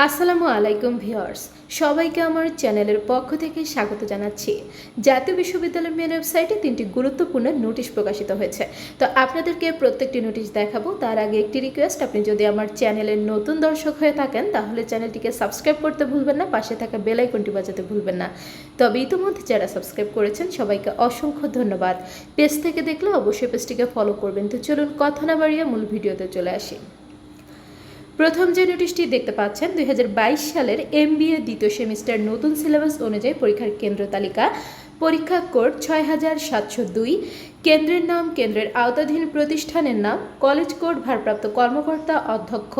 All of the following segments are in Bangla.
আসসালামু আলাইকুম ভিউয়ার্স, সবাইকে আমার চ্যানেলের পক্ষ থেকে স্বাগত জানাচ্ছি। জাতীয় বিশ্ববিদ্যালয়ের মেন ওয়েবসাইটে তিনটি গুরুত্বপূর্ণ নোটিশ প্রকাশিত হয়েছে। তো আপনাদেরকে প্রত্যেকটি নোটিশ দেখাবো, তার আগে একটি রিকোয়েস্ট আপনি যদি আমার চ্যানেলের নতুন দর্শক হয়ে থাকেন, তাহলে চ্যানেলটিকে সাবস্ক্রাইব করতে ভুলবেন না, পাশে থাকা বেল আইকনটি বাজাতে ভুলবেন না। তবে ইতিমধ্যে যারা সাবস্ক্রাইব করেছেন, সবাইকে অসংখ্য ধন্যবাদ। পেজ থেকে দেখলে অবশ্যই পেজটিকে ফলো করবেন। তো চলুন, কথা না বাড়িয়ে মূল ভিডিওতে চলে আসি। প্রথম যে নোটিশটি দেখতে পাচ্ছেন, দুই হাজার বাইশ সালের এমবিএ দ্বিতীয় সেমিস্টার নতুন সিলেবাস অনুযায়ী পরীক্ষার কেন্দ্র তালিকা। পরীক্ষা কোড ছয় হাজার সাতশো দুই, কেন্দ্রের নাম, কেন্দ্রের আওতাধীন প্রতিষ্ঠানের নাম, কলেজ কোড ভারপ্রাপ্ত কর্মকর্তা অধ্যক্ষ,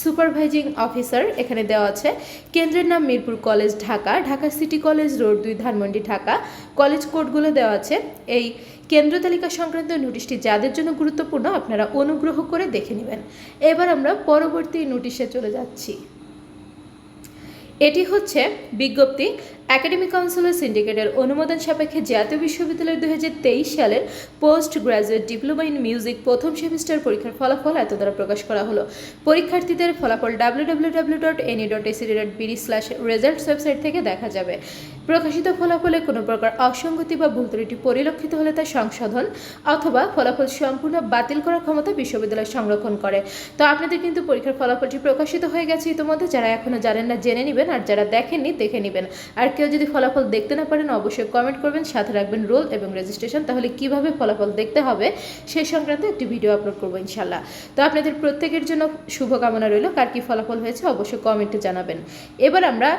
সুপারভাইজিং অফিসার এখানে দেওয়া আছে। কেন্দ্রের নাম Mirpur college Dhaka Dhaka city college road দুই, ধানমন্ডি ঢাকা, কলেজ কোডগুলো দেওয়া আছে। এই কেন্দ্র তালিকা সংক্রান্ত নোটিশটি যাদের জন্য গুরুত্বপূর্ণ আপনারা অনুগ্রহ করে দেখে নেবেন। এবার আমরা পরবর্তী নোটিশে চলে যাচ্ছি। এটি হচ্ছে বিজ্ঞপ্তি। একাডেমিক কাউন্সিলের সিন্ডিকেটের অনুমোদন সাপেক্ষে জাতীয় বিশ্ববিদ্যালয়ের তেইশ সালের post graduate diploma in music প্রথম সেমিস্টার পরীক্ষার ফলাফল এত দ্বারা প্রকাশ করা হলো। পরীক্ষার্থীদের ফলাফল W W W dot N U dot AC dot BD slash results website থেকে দেখা যাবে। প্রকাশিত ফলাফলে কোনো প্রকার অসঙ্গতি বা ভুল ত্রুটি পরিলক্ষিত হলে তা সংশোধন অথবা ফলাফল সম্পূর্ণ বাতিল করার ক্ষমতা বিশ্ববিদ্যালয় সংরক্ষণ করে। তো আপনাদের কিন্তু পরীক্ষার ফলাফলটি প্রকাশিত হয়ে গেছে ইতিমধ্যে। যারা এখনও জানেন না, জেনে নেবেন। আর যারা দেখেননি, দেখে নেবেন। আর কেউ যদি ফলাফল দেখতে না পারেন, অবশ্যই কমেন্ট করবেন, সাথে রাখবেন রোল এবং রেজিস্ট্রেশন তাহলে কীভাবে ফলাফল দেখতে হবে সেই সংক্রান্ত একটি ভিডিও আপলোড করব ইনশাল্লাহ তো আপনাদের প্রত্যেকের জন্য শুভকামনা রইল। কার কী ফলাফল হয়েছে, অবশ্যই কমেন্টে জানাবেন। এবার আমরা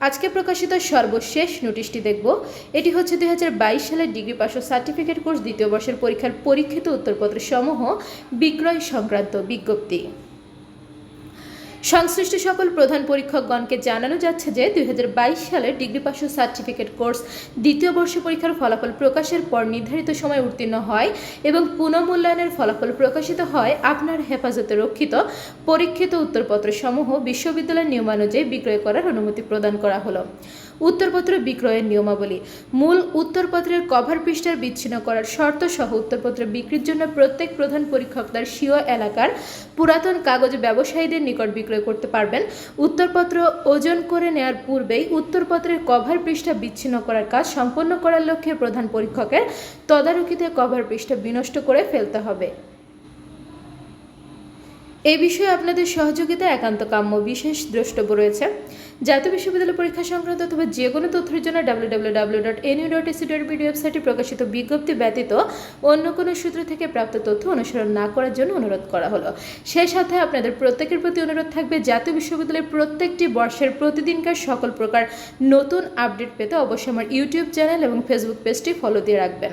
আজকে প্রকাশিত সর্বশেষ নোটিশটি দেখব। এটি হচ্ছে দুই হাজার বাইশ সালের ডিগ্রি পাশ সার্টিফিকেট কোর্স দ্বিতীয় বর্ষের পরীক্ষার পরীক্ষিত উত্তরপত্র সমূহ বিক্রয় সংক্রান্ত বিজ্ঞপ্তি। সংশ্লিষ্ট সকল প্রধান পরীক্ষকগণকে জানানো যাচ্ছে যে দুই সালের ডিগ্রি পাশের সার্টিফিকেট কোর্স দ্বিতীয় বর্ষ পরীক্ষার ফলাফল প্রকাশের পর নির্ধারিত সময় উত্তীর্ণ হয় এবং পুনঃমূল্যায়নের ফলাফল প্রকাশিত হয় আপনার হেফাজতে রক্ষিত পরীক্ষিত উত্তরপত্রসমূহ বিশ্ববিদ্যালয়ের নিয়মানুযায়ী বিক্রয় করার অনুমতি প্রদান করা হলো। উত্তরপত্র বিক্রয়ের নিয়মাবলী। মূল উত্তরপত্রের কভার পৃষ্ঠার বিচ্ছিন্ন করার শর্ত সহ উত্তরপত্র বিক্রির জন্য প্রত্যেক প্রধান পরীক্ষক তার স্বীয় এলাকার পুরাতন কাগজ ব্যবসায়ীদের নিকট বিক্রয় করতে পারবেন। উত্তরপত্র ওজন করে নেয়ার পূর্বেই উত্তরপত্রের কভার পৃষ্ঠা বিচ্ছিন্ন করার কাজ সম্পন্ন করার লক্ষ্যে প্রধান পরীক্ষকের তদারকিতে কভার পৃষ্ঠা বিনষ্ট করে ফেলতে হবে। এ বিষয়ে আপনাদের সহযোগিতা একান্ত কাম্য বিশেষ দ্রষ্টব্য রয়েছে। জাতীয় বিশ্ববিদ্যালয় পরীক্ষা সংক্রান্ত অথবা যে কোনো তথ্যের জন্য W W W dot NU dot প্রকাশিত বিজ্ঞপ্তি ব্যতীত অন্য কোনো সূত্র থেকে প্রাপ্ত তথ্য অনুসরণ না করার জন্য অনুরোধ করা হলো। সেই সাথে আপনাদের প্রত্যেকের প্রতি অনুরোধ থাকবে, জাতীয় বিশ্ববিদ্যালয়ের প্রত্যেকটি বর্ষের প্রতিদিনকার সকল প্রকার নতুন আপডেট পেতে অবশ্যই আমার ইউটিউব চ্যানেল এবং ফেসবুক পেজটি ফলো দিয়ে রাখবেন।